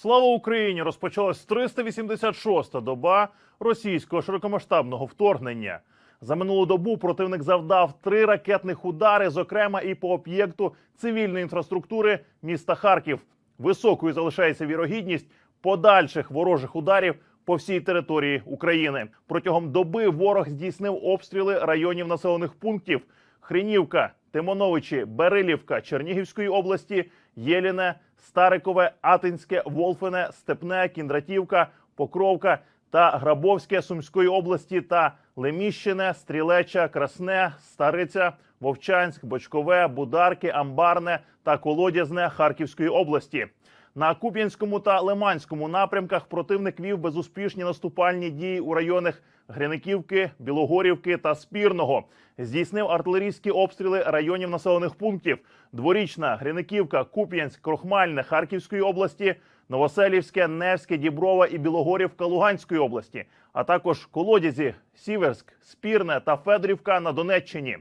Слава Україні! Розпочалась 386-та доба російського широкомасштабного вторгнення. За минулу добу противник завдав три ракетних удари, зокрема і по об'єкту цивільної інфраструктури міста Харків. Високою залишається вірогідність подальших ворожих ударів по всій території України. Протягом доби ворог здійснив обстріли районів населених пунктів Хрінівка, Тимоновичі, Берилівка Чернігівської області, Єліне, Старикове, Атинське, Волфине, Степне, Кіндратівка, Покровка та Грабовське Сумської області та Леміщине, Стрілеча, Красне, Стариця, Вовчанськ, Бочкове, Бударки, Амбарне та Колодязне Харківської області. На Куп'янському та Лиманському напрямках противник вів безуспішні наступальні дії у районах Гряниківки, Білогорівки та Спірного. Здійснив артилерійські обстріли районів населених пунктів: Дворічна, Гряниківка, Куп'янськ, Крохмальне Харківської області, Новоселівське, Невське, Діброва і Білогорівка Луганської області, а також Колодязі, Сіверськ, Спірне та Федорівка на Донеччині.